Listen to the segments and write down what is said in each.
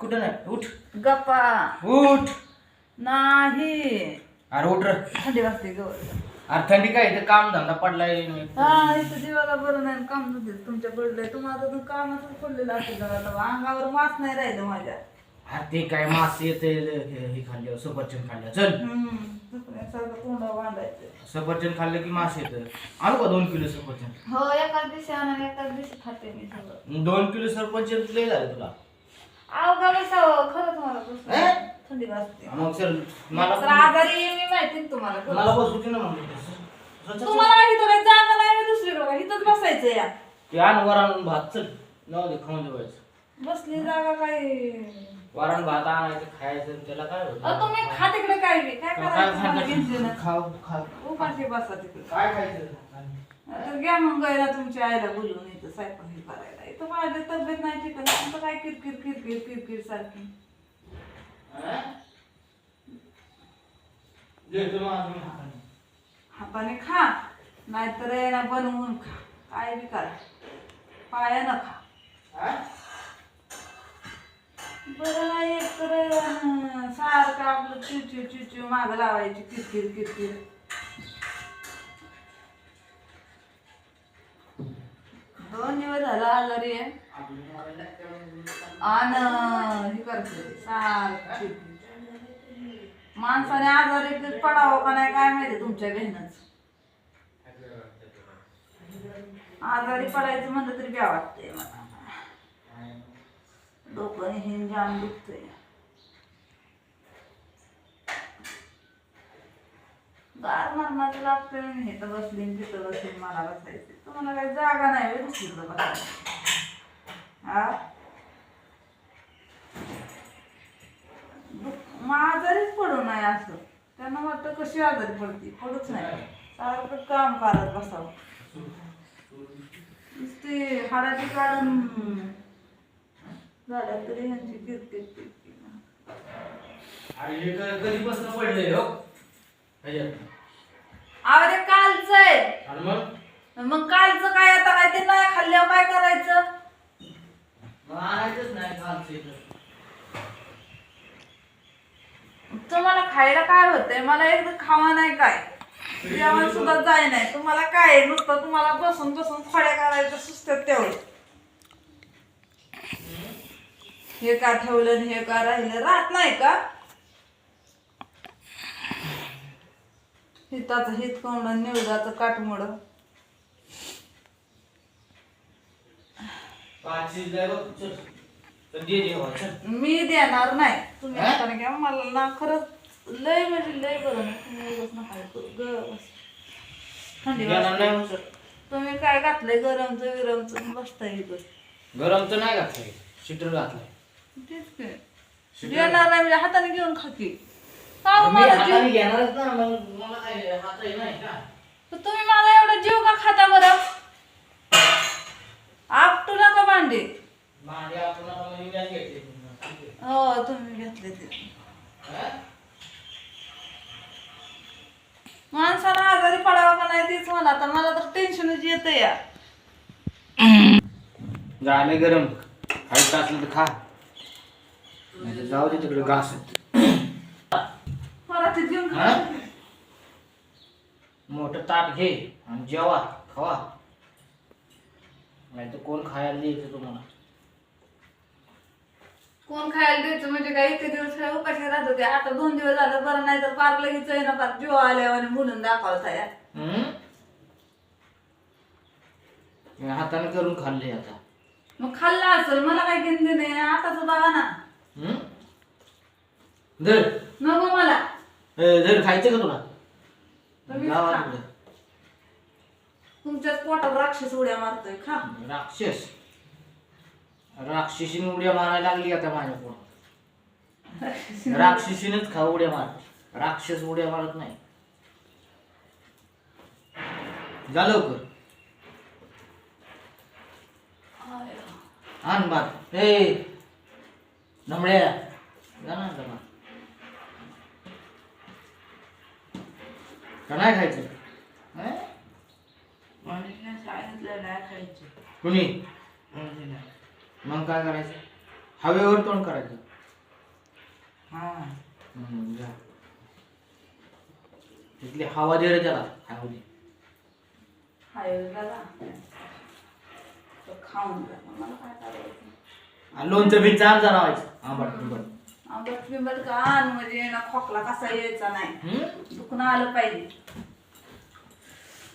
कुठं नाही? उठ. गप्पा. उठ. नाही. अरे उठ रे. थंडी वाजते गवर अरे थंडी काय? इथं काम धंदा पडलाय. हा इथं जीवाला बरं नाही काम नव्हते तुमच्या पडलंय. तुम्हाला तर कामातच पडलेलं असेल. अंगावर मास नाही राहिलं माझ्या. अरे ते काय मास येते हे खाल्लं सफरचंद खाल्लं चल. हम्म बांधायचं सफरचंद खाल्लं की मास येतं आणू का दोन किलो सफरचंद? हो एकाच दिवशी आणि एकाच दिवशी खाते मी सगळं. दोन किलो सफरचंद लय झालं तुला. का बसावं खरंच मला हे? बसलं. थंडी वाजते मग चल मला तर आजारी आहे मी माहिती ना तुम्हाला मला बसू ना मग तुम्हाला जागा नाही मी दुसरीकडे इथंच बसायचं या. ते आण वरण भात चल. न दे खाऊन जेवायचं बसली जागा काय? वरण भात आणायचं खायचं त्याला काय होतं? तुम्ही खा तिकडे काय बी. काय काय करायचं? मला ना. खाऊ खा. उपाशी बसा तिकडे. काय खायचं? तर घ्या मग गैरा तुमच्या आईला बोलवून इथं स्वयंपाक हे करायला. इथं माझी तब्येत नाही ठिकाणी तुमचं काय किरकिर किरकिर किरकिर सारखी. हाताने. खा नाहीतर ना बनवून खा. काय बी करा. पायानं खा? बरं नाही एक तर सारखं आपलं चिवचिव चिवचिव मागं लावायची किरकिर किरकिर. दोन दिवस झाला आजारी आहे. आणि हे करते माणसाने आजारी पडावं का नाही काय माहिती तुमच्या बहिणच. आजारी पडायचं म्हणलं तरी ब्या वाटतंय मला. डोकं हिन जाम दुखतंय. गार मरणाचं लागतंय आणि हे तर बसली तिथं बसली मला बसायचं तुम्हाला काही जागा नाही होय दुसरीकडं बसायला हा? मग आजारीच पडू नाही असं. त्यांना वाटतं कशी आजारी पडती? पडूच नाही. सारखं काम करत बसावं. नुसते हाडाची काढून झाल्या तरी ह्यांची किरकिर किरकिर अरे हे कधीपासून हो? अहो ते कालचं आहे. आणि मग? मग कालचं काय आता? काय ते नाही खाल्ल्यावर काय करायचं? मग आणायचंच नाही कालचं इथं. तुम्हाला खायला काय होतंय? मला एकदा खावा नाही काय. जेवण सुद्धा जाय नाही. तुम्हाला काय आहे? नुसतं तुम्हाला बसून बसून खोड्या करायच्या सुचतात तेवढं. हे का ठेवलं आणि हे का राहिलं? राहत नाही का? हिताचं हित कोंबडं दे जेवा, चल. मी देणार नाही. तुम्ही? हाताने घ्या मला ना खरंच लय म्हणजे लय बरं नाही तुम्ही. थंडी वाजते. तुम्ही काय घातलंय गरमचं विरमचं? बसताय इथं गरमचं नाही घातलंय. शिटर घातलंय. तेच की. शिटर- देणार नाही म्हणजे हाताने घेऊन खाकी का हो मला हाताने जीव घेणारच ना मग मला काय हात आहे नाही का? तर तुम्ही मला एवढा जीव का खाता बरं? आपटू नका भांडे. भांडे आपण. हो तुम्ही घेतले ते. हा? माणसाला आजारी पडावं का नाही तेच मला तर मला तर टेन्शनच येतं या. झाले गरम. खायचं असलं तर खा. नाही जाऊ दे तिकडे घास. पराठीत घेऊन हा? खा मोठं ताट घे आणि जेवा खावा. नाही तर कोण खायला द्यायचं तुम्हाला? कोण खायला द्यायचं म्हणजे काय इतके दिवस काय उपाशी राहत होते? आता दोन दिवस झालं बरं नाही तर पार लगेच आहे ना पार जीव आल्यावर आणि बोलून दाखवता या हम्म? मी हाताने करून खाल्ले आता. मग खाल्ला असेल मला काय घेणं नाही आताच बघा ना. हम्म? धर नको मला. धर खायचं का तुला? तुम्हीच खा. तिकडे. तुमच्याच पोटात राक्षस उड्या मारतोय खा. राक्षस? राक्षसीने उड्या मारायला लागली आता माझ्या पोटात राक्षसीनेच खा उड्या मार. राक्षस उड्या मारत नाही. जा लवकर. आण भात ए नमड्या जा ना का नाही खायचं? हं? नाही खायचे. कुणी? मग काय करायचं? हवेवर तोंड करायचं. हा. हम्म, जा. तिथली हवा दे रे त्याला. खाऊ दे. हाय दादा तो खाऊन जा. मला काय करायचं? आणि लोणचं बी चार जरा व्हायचं. आंबट तुंबट आंबट बिंबट का आण म्हणजे ना खोकला कसा यायचा नाही? दुखणं आलं पाहिजे.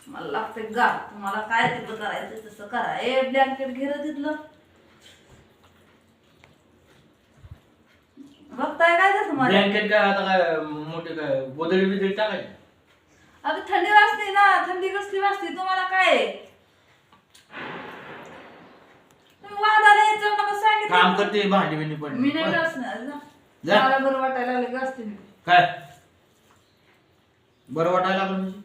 मला लागते गा तुम्हाला काय तिथं करायचं तसं करा. ए ब्लँकेट घे रे तिथलं. बघताय काय तसं मला? ब्लँकेट काय आता काय मोठे काय गोदडी बिदडी टाकायची? अगं थंडी वाजते ना. थंडी कसली वाजते? तुम्हाला काय? आहे? तुम्ही वादाला यायचं नका काम सांगितलं करते भांडी बिंडी मी नाही घासणार जा. जा. मला बरं वाटायला लागले घासते मी. काय? बरं वाटायला लागलं म्हणजे?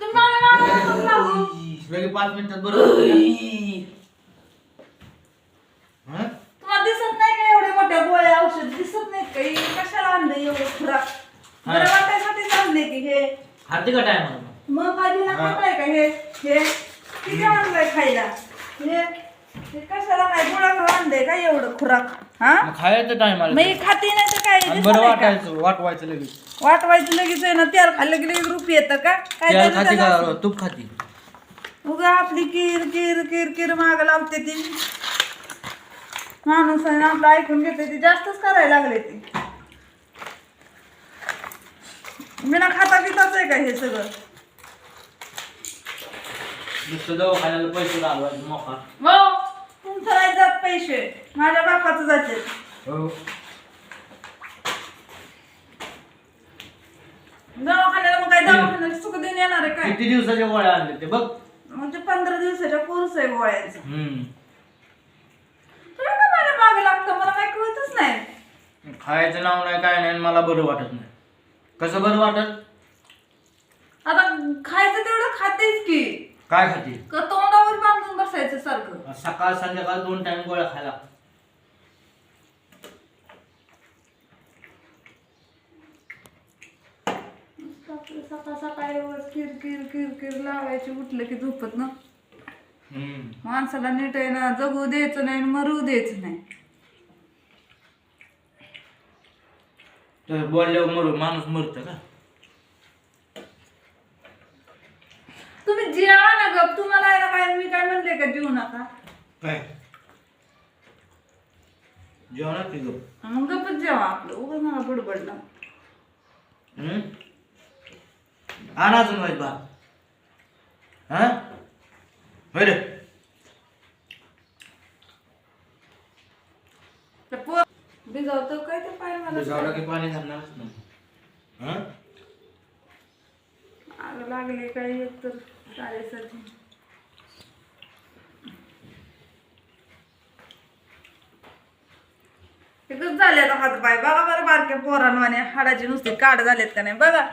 तुम्ही मला नाव नका लागू. लगे पाच मिनिटात बरं का? हं? तुम्हाला दिसत नाही का एवढे मोठ्या गोळ्या? औषध दिसत नाहीत का? हे कशाला आणलं एवढं खुराक. बरं वाटायसाठी आणले की हे. खाते का टायम मग भाजीला हा. खाताय का हे? हे? किती आणलंय खायला? हे? हे कशाला काय आणलंय का एवढं खुराक? हा? खायचं खाते नाही तर काय? आणि दिसत बरं नाही का? वाटायचं वाटवायचं लगेच. वाटवायचं लगेच आहे ना तेल खाल्लं की लगेच रुपये येतं का? काय तेल त्याचं खाते त्याला? का तूप खाते. उगा आपली किर किर किर किर माग लावते ती. माणूस आहे ना आपलं ऐकून घेते ती. जास्तच करायला लागले ती. बिना खाता पिताच आहे का हे सगळं? नुसतं दवाखान्याला पैसे घालवायचे मोका हो जात पैसे. माझ्या बापाचं जाते. हो. दवाखान्याला मग काय दवाखान्याला सुख देऊन येणार आहे काय? किती दिवसाच्या गोळ्या आणले ते बघ. म्हणजे पंधरा दिवसाच्या कोर्स आहे गोळ्याचा. हम्म. तुम्ही का माझ्या मागे लागतं? मला काय कळतच नाही. खायचं नाव नाही काय नाही आणि मला बरं वाटत नाही. कसं बरं वाटत? आता खायचं तेवढं खातेच की. काय खाते? का तोंडावर बांधून बसायचं सारखं. सकाळ संध्याकाळ दोन टाइम गोळ्या खायला. सकाळ सकाळी उगाच किर किर किर किर लावायची उठलं की झोपत ना. हम्म. माणसाला नीट आहे ना जगू द्यायचं नाही आणि मरू द्यायचं नाही. तर बोलल्यावर मरू माणूस मरत का? तुम्ही जेवा ना गप तुम्हाला आहे ना काय मी काय म्हणले का जेवू नका काय? जेवणात की गं? मग गपच जेवा आपलं उगाच मला बडबडला. हम्म? आण अजून वाईट बा हा? होय रे पोर भिजवतो काय ते पाय मला? जावला की पाणी घालणारच नाही हा आग लागली काय एक तर शाळेसाठी एकच झाले आता हात पाय? बघा बरं बारक्या पोरांवाने हाडाचे नुसते काढ झालेत का नाही बघा.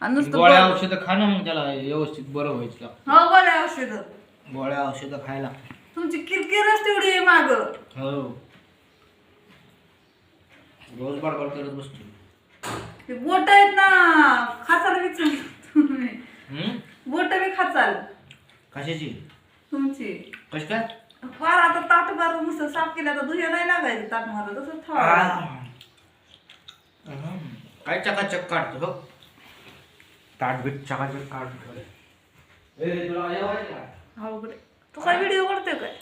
आणि नुसतं गोळ्या बोल- औषधं खा ना मग त्याला व्यवस्थित बरं व्हायचं हो गोळ्या औषध. गोळ्या औषधं खायला. तुमची किरकिरच तेवढी आहे माग. हो. रोज बडबड करत बसतो. बोट आहेत ना खाचाल विचार तुम्ही हम्म? बोट बी खाचाल. कशाची? तुमची. कशी काय? फार आता ताट बार नुसतं साफ केलं तर दुहें नाही लागायचं ताट मला तसं ठेवा. काय चकाचक काढतो हो ताट बीट चकाचक काढतो ए तुला जेवायचं का? अवघड आहे. तू काय व्हिडिओ करते काय?